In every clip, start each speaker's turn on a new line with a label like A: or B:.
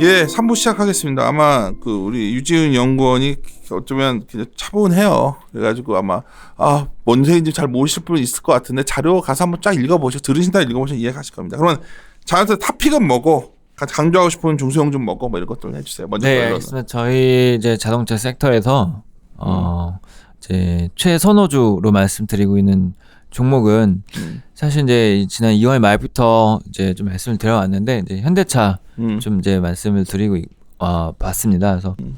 A: 예, 3부 시작하겠습니다. 아마 그 우리 유지은 연구원이 어쩌면 그냥 차분해요. 그래가지고 아마 아 뭔색인지 잘 모르실 분 있을 것 같은데 자료 가서 한번 쫙 읽어보시고 들으신다 읽어보시면 이해하실 겁니다. 그러면 자한테 탑픽은 뭐고 가- 강조하고 싶은 중소형 좀 뭐고 뭐 이런 것들 해주세요. 먼저
B: 네. 알겠습니다. 저희 이제 자동차 섹터에서 어 이제 최선호주로 말씀드리고 있는 종목은
A: 음.
B: 사실 이제 지난 2월 말부터 이제 좀 말씀을 드려왔는데 이제 현대차
A: 음.
B: 좀 이제 말씀을 드리고 있- 어, 봤습니다. 그래서
A: 음.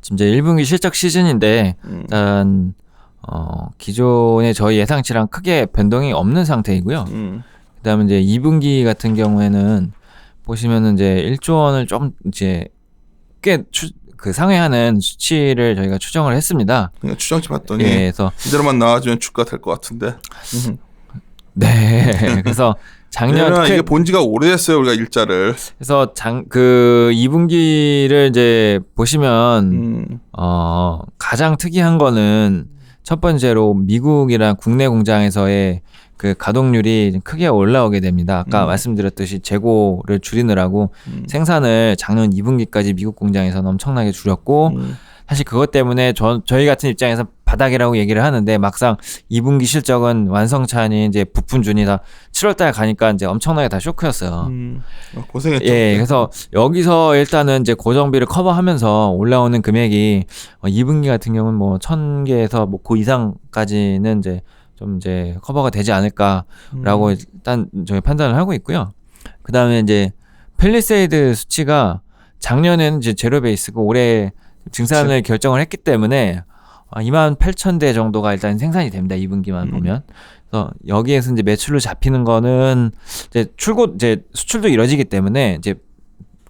B: 지금 이제 1분기 실적 시즌인데
A: 음.
B: 일단 어 기존의 저희 예상치랑 크게 변동이 없는 상태이고요.
A: 음.
B: 그다음에 이제 2분기 같은 경우에는 보시면은 이제 1조 원을 좀 이제 꽤 그 상회하는 수치를 저희가 추정을 했습니다.
A: 그냥 추정치 봤더니
B: 예, 그래서
A: 이대로만 나와주면 주가 될 것 같은데. 음.
B: 네, 그래서 작년 그-
A: 이게 본지가 오래됐어요 우리가 일자를.
B: 그래서 장 그 2분기를 이제 보시면
A: 음.
B: 어 가장 특이한 거는 첫 번째로 미국이랑 국내 공장에서의 그 가동률이 좀 크게 올라오게 됩니다. 아까
A: 음.
B: 말씀드렸듯이 재고를 줄이느라고
A: 음.
B: 생산을 작년 2분기까지 미국 공장에서는 엄청나게 줄였고
A: 음.
B: 사실 그것 때문에 저, 저희 같은 입장에서 바닥이라고 얘기를 하는데 막상 2분기 실적은 완성차니 이제 부품준이 다 7월달 가니까 이제 엄청나게 다 쇼크였어요.
A: 음. 어, 고생했죠.
B: 예, 그래서 여기서 일단은 이제 고정비를 커버하면서 올라오는 금액이 어, 2분기 같은 경우는 뭐 1000개에서 뭐 그 이상까지는 이제 좀 이제 커버가 되지 않을까라고
A: 음.
B: 일단 저희 판단을 하고 있고요. 그 다음에 이제 펠리세이드 수치가 작년에는 이제 제로 베이스고 올해 증산을 결정을 했기 때문에 아, 2만 8천 대 정도가 일단 생산이 됩니다. 2분기만
A: 음.
B: 보면. 그래서 여기에서 이제 매출로 잡히는 거는 이제 출고 이제 수출도 이뤄지기 때문에 이제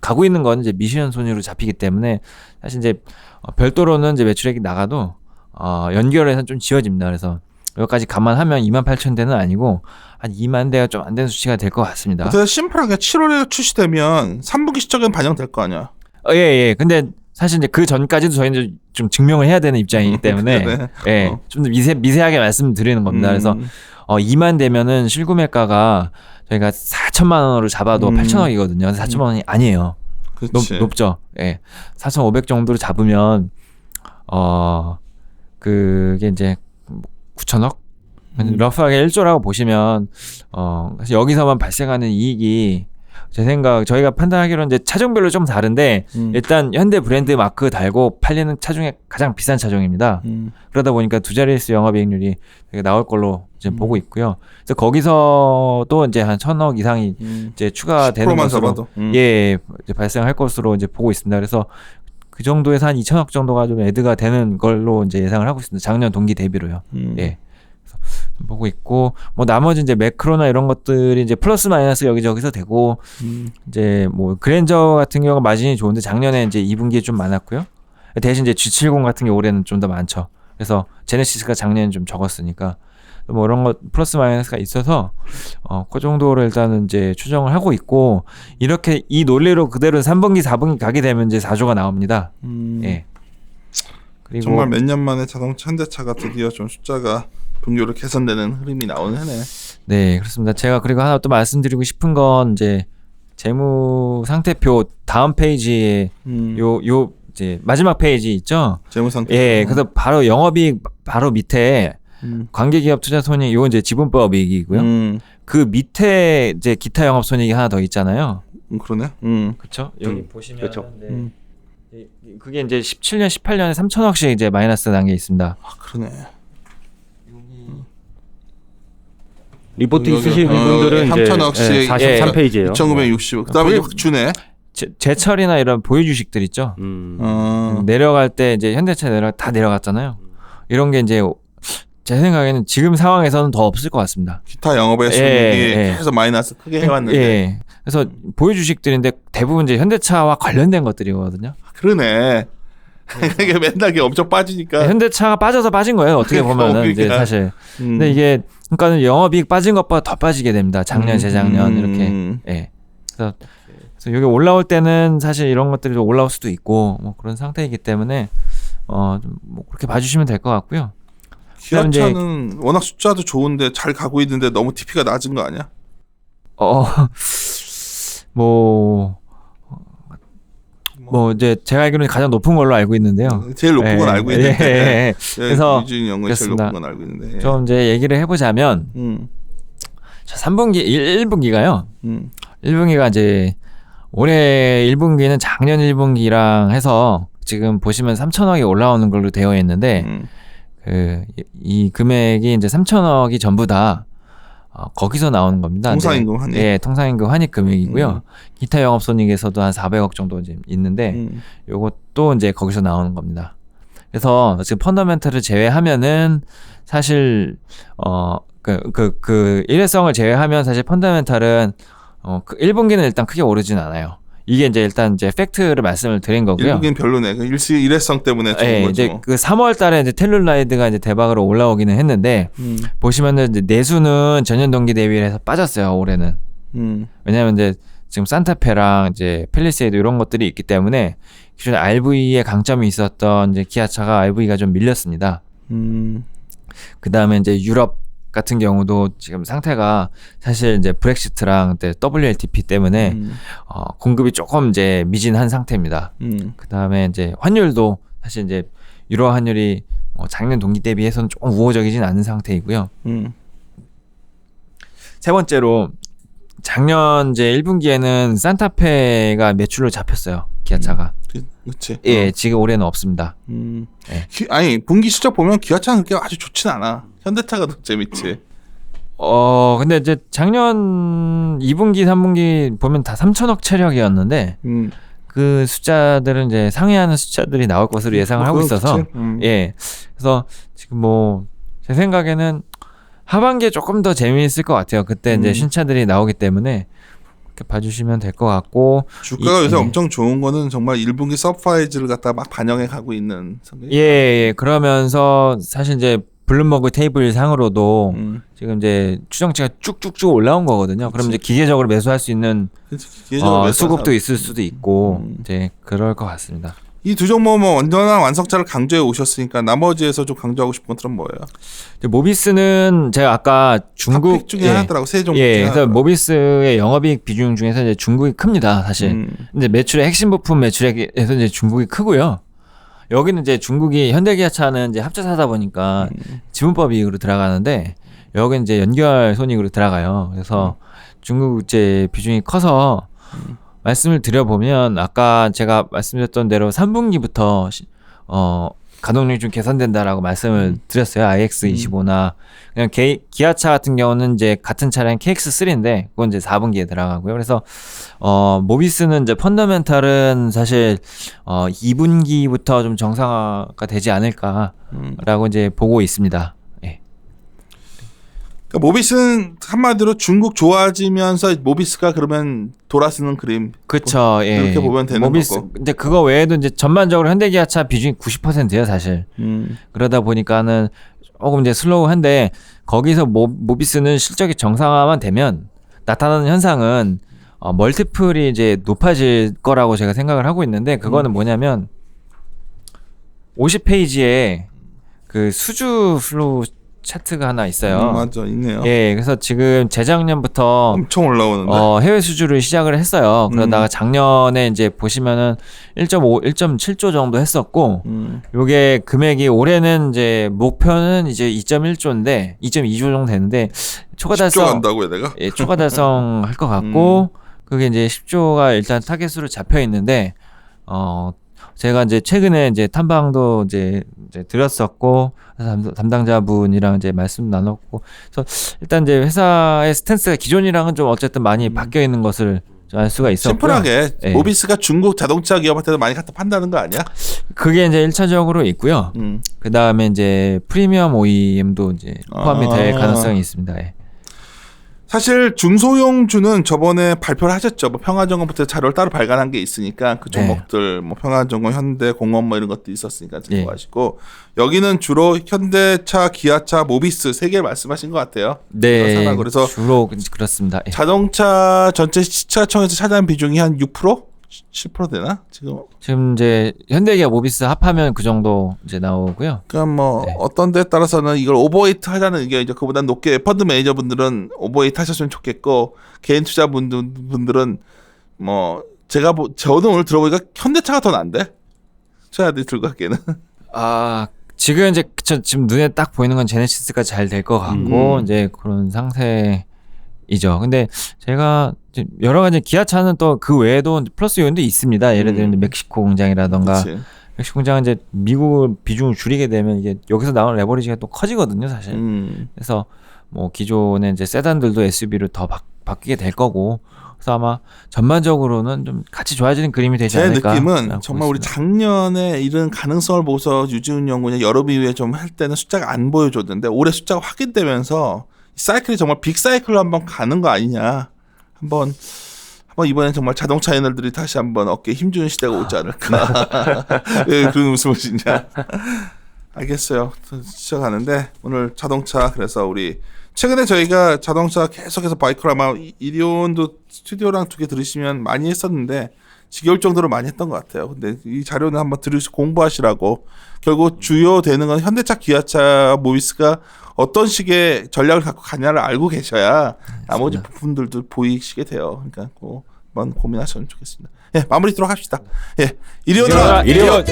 B: 가고 있는 거는 이제 미시언 손으로 잡히기 때문에 사실 이제 어, 별도로는 이제 매출액이 나가도 어, 연결해서 좀 지워집니다. 그래서 여기까지 감안하면 2만 8천 대는 아니고 한 2만 대가 좀 안 되는 수치가 될 것 같습니다.
A: 어떻게 심플하게 7월에 출시되면 3분기 시적엔 반영될 거 아니야.
B: 어, 예, 예. 근데 사실 이제 그 전까지도 저희는 좀 증명을 해야 되는 입장이기 때문에
A: 그래.
B: 예,
A: 어.
B: 좀더 미세, 미세하게 말씀드리는 겁니다. 그래서
A: 음.
B: 어, 2만 되면은 실구매가가 저희가 4천만 원으로 잡아도
A: 음.
B: 8천억이거든요. 4천만 원이 아니에요. 높. 높죠. 예. 4,500 정도로 잡으면 어 그게 이제 9천억?
A: 음.
B: 러프하게 1조라고 보시면 어 사실 여기서만 발생하는 이익이 제 생각 저희가 판단하기로는 이제 차종별로 좀 다른데
A: 음.
B: 일단 현대 브랜드 마크 달고 팔리는 차 중에 가장 비싼 차종입니다.
A: 음.
B: 그러다 보니까 두 자릿수 영업이익률이 되게 나올 걸로 이제
A: 음.
B: 보고 있고요. 그래서 거기서도 이제 한 천억 이상이
A: 음.
B: 이제 추가되는
A: 10%만
B: 것으로.
A: 음.
B: 예 이제 발생할 것으로 이제 보고 있습니다. 그래서 그 정도에서 한 2천억 정도가 좀 애드가 되는 걸로 이제 예상을 하고 있습니다. 작년 동기 대비로요.
A: 음.
B: 예. 그래서 좀 보고 있고 뭐 나머지 이제 매크로나 이런 것들이 이제 플러스 마이너스 여기저기서 되고
A: 음.
B: 이제 뭐 그랜저 같은 경우가 마진이 좋은데 작년에 이제 2분기에 좀 많았고요. 대신 이제 G70 같은 게 올해는 좀 더 많죠. 그래서 제네시스가 작년에 좀 적었으니까 뭐 이런 것 플러스 마이너스가 있어서 어, 그 정도로 일단은 이제 추정을 하고 있고 이렇게 이 논리로 그대로 3분기, 4분기 가게 되면 이제 4조가 나옵니다.
A: 음.
B: 예. 그리고
A: 정말 몇 년 만에 자동차 현대차가 드디어 좀 숫자가 분교로 개선되는 흐름이 나오는 해네.
B: 네, 그렇습니다. 제가 그리고 하나 또 말씀드리고 싶은 건 이제 재무 상태표 다음 페이지에
A: 음.
B: 요 요 이제 마지막 페이지 있죠?
A: 재무 상태.
B: 예, 그래서 바로 영업이익 바로 밑에
A: 음.
B: 관계기업 투자 손익 요 이제 지분법 이익이고요.
A: 음.
B: 그 밑에 이제 기타 영업 손익이 하나 더 있잖아요.
A: 음, 그러네. 음.
B: 그렇죠? 여기
C: 음,
B: 보시면
C: 그렇죠.
B: 네.
A: 음.
B: 이- 그게 이제 17년, 18년에 3천억씩 이제 마이너스 난 게 있습니다.
A: 아, 그러네.
C: 리포트
A: 여기,
C: 있으신
A: 어,
C: 분들은 이제
A: 3천억씩
C: 예, 43페이지예요.
A: 2,960. 그다음에 확 주네.
B: 제, 제철이나 이런 보유 주식들 있죠.
C: 음.
A: 어.
B: 내려갈 때 이제 현대차 내려 다 내려갔잖아요. 이런 게 이제 제 생각에는 지금 상황에서는 더 없을 것 같습니다.
A: 기타 영업의
B: 예,
A: 수익이
B: 예.
A: 계속 마이너스 크게 해왔는데.
B: 예. 그래서 보유 주식들인데 대부분 이제 현대차와 관련된 것들이거든요.
A: 그러네. 이게 맨날 이게 엄청 빠지니까.
B: 현대차가 빠져서 빠진 거예요. 어떻게 보면은 이제
A: 그러니까.
B: 사실.
A: 음.
B: 근데 이게 그러니까는 영업이익 빠진 것보다 더 빠지게 됩니다. 작년,
A: 음,
B: 재작년 이렇게.
A: 음.
B: 예. 그래서 그래서 여기 올라올 때는 사실 이런 것들이 좀 올라올 수도 있고 뭐 그런 상태이기 때문에 어뭐 그렇게 봐주시면 될 것 같고요.
A: 기아차는 워낙 숫자도 좋은데 잘 가고 있는데 너무 TP가 낮은 거 아니야?
B: 어, 뭐, 어, 뭐 이제 제가 알기로는 가장 높은 걸로 알고 있는데요.
A: 제일 높은 건
B: 예,
A: 알고
B: 예,
A: 있는데
B: 예, 예. 그래서
A: 유진 연구원이 제일. 높은 건 알고 있는데.
B: 좀 이제 얘기를 해보자면
A: 음,
B: 자, 3분기 1, 분기가요
A: 음,
B: 1분기가 이제 올해 1분기는 작년 1분기랑 해서 지금 보시면 3천억이 올라오는 걸로 되어 있는데
A: 음,
B: 그 이 금액이 이제 3천억이 전부 다 어, 거기서 나오는 겁니다.
A: 통상임금 환입.
B: 예, 통상임금 환입 금액이고요.
A: 음.
B: 기타 영업 손익에서도 한 400억 정도 이제 있는데
A: 음.
B: 요것도 이제 거기서 나오는 겁니다. 그래서 지금 펀더멘털을 제외하면은 사실 어그 그그 일회성을 제외하면 사실 펀더멘털은 어그 1분기는 일단 크게 오르진 않아요. 이게 이제 일단 이제 팩트를 말씀을 드린 거고요.
A: 일국인 별로네. 그 일시 일회성 때문에 좋은
B: 예,
A: 거죠.
B: 이제 그 3월 달에 이제 텔룰라이드가 이제 대박으로 올라오기는 했는데
A: 음,
B: 보시면은 이제 내수는 전년 동기 대비해서 빠졌어요, 올해는.
A: 음,
B: 왜냐면 이제 지금 산타페랑 이제 펠리세이드 이런 것들이 있기 때문에 기존에 RV에 강점이 있었던 이제 기아차가 RV가 좀 밀렸습니다.
A: 음,
B: 그 다음에 이제 유럽 같은 경우도 지금 상태가 사실 이제 브렉시트랑 그때 WLTP 때문에
A: 음,
B: 어, 공급이 조금 이제 미진한 상태입니다.
A: 음,
B: 그 다음에 이제 환율도 사실 이제 유로 환율이 어, 작년 동기 대비해서는 조금 우호적이진 않은 상태이고요.
A: 음,
B: 세 번째로 작년 이제 1분기에는 산타페가 매출로 잡혔어요. 기아차가.
A: 그, 그치.
B: 예,
A: 어.
B: 지금 올해는 없습니다.
A: 음.
B: 예.
A: 기- 아니 분기 실적 보면 기아차는 그렇게 아주 좋진 않아. 현대차가 더 재밌지.
B: 어, 근데 이제 작년 2분기, 3분기 보면 다 3천억 체력이었는데
A: 음.
B: 그 숫자들은 이제 상회하는 숫자들이 나올 것으로 예상을 하고
A: 그거
B: 있어서?
A: 음.
B: 예. 그래서 지금 뭐 제 생각에는 하반기에 조금 더 재미있을 것 같아요. 그때 이제
A: 음.
B: 신차들이 나오기 때문에 그렇게 봐주시면 될 것 같고
A: 주가가
B: 이-
A: 요새
B: 예.
A: 엄청 좋은 거는 정말 1분기 서프라이즈를 갖다 막 반영해 가고 있는.
B: 예, 예. 그러면서 사실 이제 블룸버그 테이블 상으로도
A: 음.
B: 지금 이제 추정치가 쭉쭉쭉 올라온 거거든요. 그럼 이제 기계적으로 매수할 수 있는 어, 수급도. 있을 수도 있고
A: 음.
B: 이제 그럴 것 같습니다.
A: 이 두 종목 뭐 완전한 완성차를 강조해 오셨으니까 나머지에서 좀 강조하고 싶은 것들은 뭐예요?
B: 모비스는 제가 아까 중국
A: 중에
B: 예,
A: 하나더라고 세 종목.
B: 예, 그래서. 모비스의 영업이익 비중 중에서 이제 중국이 큽니다, 사실.
A: 음.
B: 이제 매출의 핵심 부품 매출액에서 이제 중국이 크고요. 여기는 이제 중국이 현대기아차는 이제 합자사다 보니까
A: 음.
B: 지분법 이익으로 들어가는데 여기는 이제 연결 손익으로 들어가요. 그래서 중국 이제 비중이 커서 말씀을 드려보면 아까 제가 말씀드렸던 대로 3분기부터 어 가동률이 좀 개선된다라고 말씀을 드렸어요. iX25나 그냥 게, 기아차 같은 경우는 이제 같은 차량 KX3인데 그건 이제 4분기에 들어가고요. 그래서 어 모비스는 이제 펀더멘탈은 사실 어 2분기부터 좀 정상화가 되지 않을까라고
A: 음.
B: 이제 보고 있습니다. 예.
A: 그러니까 모비스는 한마디로 중국 좋아지면서 모비스가 그러면 돌아서는 그림.
B: 그쵸. 예.
A: 그렇게 보면 되는
B: 모비스,
A: 거고.
B: 근데 그거 외에도 이제 전반적으로 현대기아차 비중이 90%예요, 사실.
A: 음.
B: 그러다 보니까는 조금 이제 슬로우한데 거기서 모, 모비스는 실적이 정상화만 되면 나타나는 현상은 어, 멀티플이 이제 높아질 거라고 제가 생각을 하고 있는데 그거는 뭐냐면 50페이지에 그 수주 플로우 차트가 하나 있어요.
A: 음, 맞아 있네요.
B: 예, 그래서 지금 재작년부터
A: 엄청 올라오는데.
B: 어, 해외 수주를 시작을 했어요. 그러다가
A: 음.
B: 작년에 이제 보시면은 1.5, 1.7조 정도 했었고,
A: 음.
B: 요게 금액이 올해는 이제 목표는 이제 2.1조인데 2.2조 정도 되는데 초과
A: 10조
B: 달성
A: 간다고요, 내가?
B: 예, 초과 달성 할 것 같고 그게 이제 10조가 일단 타겟으로 잡혀 있는데 어 제가 이제 최근에 이제 탐방도 이제, 이제 드렸었고 담- 담당자분이랑 이제 말씀 나눴고 그래서 일단 이제 회사의 스탠스가 기존이랑은 좀 어쨌든 많이 바뀌어 있는 것을 좀알 수가 있었고요.
A: 심플하게
B: 예.
A: 모비스가 중국 자동차 기업한테도 많이 갖다 판다는 거 아니야?
B: 그게 이제 1차적으로 있고요.
A: 음.
B: 그 다음에 이제 프리미엄 OEM도 이제 포함이 될
A: 아.
B: 가능성이 있습니다. 예.
A: 사실 중소형 주는 저번에 발표를 하셨죠. 뭐 평화정원부터 자료를 따로 발간한 게 있으니까 그
B: 네.
A: 종목들 뭐 평화정원, 현대, 공업 뭐 이런 것도 있었으니까
B: 예.
A: 들어가시고 여기는 주로 현대차, 기아차, 모비스 세 개 말씀하신 것 같아요.
B: 네,
A: 그래서
B: 주로 그렇습니다. 예.
A: 자동차 전체 시차청에서 차지하는 비중이 한 6%? 7% 되나? 지금
B: 지금 이제 현대기아 모비스 합하면 그 정도 이제 나오고요.
A: 그러니까 뭐
B: 네.
A: 어떤 데에 따라서는 이걸 오버웨이트 하자는 의견이죠. 그보다 높게 펀드 매니저분들은 오버웨이트 하셨으면 좋겠고 개인 투자분들은 뭐 제가 뭐 저는 오늘 들어보니까 현대차가 더 난데. 최아들 들고 가기에는.
B: 아 지금 이제 저 지금 눈에 딱 보이는 건 제네시스가 잘 될 것 같고
A: 음.
B: 이제 그런 상태이죠. 근데 제가 여러 가지 기아차는 또 그 외에도 플러스 요인도 있습니다. 예를 들면
A: 음.
B: 멕시코 공장이라던가
A: 그치.
B: 멕시코 공장은 이제 미국 비중을 줄이게 되면 이게 여기서 나오는 레버리지가 또 커지거든요, 사실.
A: 음.
B: 그래서 뭐 기존의 이제 세단들도 SUV로 더 바, 바뀌게 될 거고. 그래서 아마 전반적으로는 좀 같이 좋아지는 그림이 되지
A: 제
B: 않을까.
A: 느낌은
B: 라고
A: 정말 우리. 작년에 이런 가능성을 보고서 유지훈 연구원이 여러 비유에 좀 할 때는 숫자가 안 보여줬는데 올해 숫자가 확인되면서 이 사이클이 정말 빅 사이클로 한번 가는 거 아니냐. 한번 한번 이번엔 정말 자동차 애널들이 다시 한번 어깨에 힘주는 시대가 오지 않을까. 왜 그런 웃음을 짓냐. 알겠어요. 시작하는데 오늘 자동차 그래서 우리 최근에 저희가 자동차 계속해서 이- 이리온도 스튜디오랑 두 개 들으시면 많이 했었는데 지겨울 정도로 많이 했던 것 같아요. 근데 이 자료는 한번 들으시고 공부하시라고 결국 주요 되는 건 현대차, 기아차, 모비스가 어떤 식의 전략을 갖고 가냐를 알고 계셔야 나머지 부분들도 보이시게 돼요. 그러니까 그 한번 고민하시면 좋겠습니다. 예, 마무리 들어갑시다. 예, 이리온으로
B: 이리온!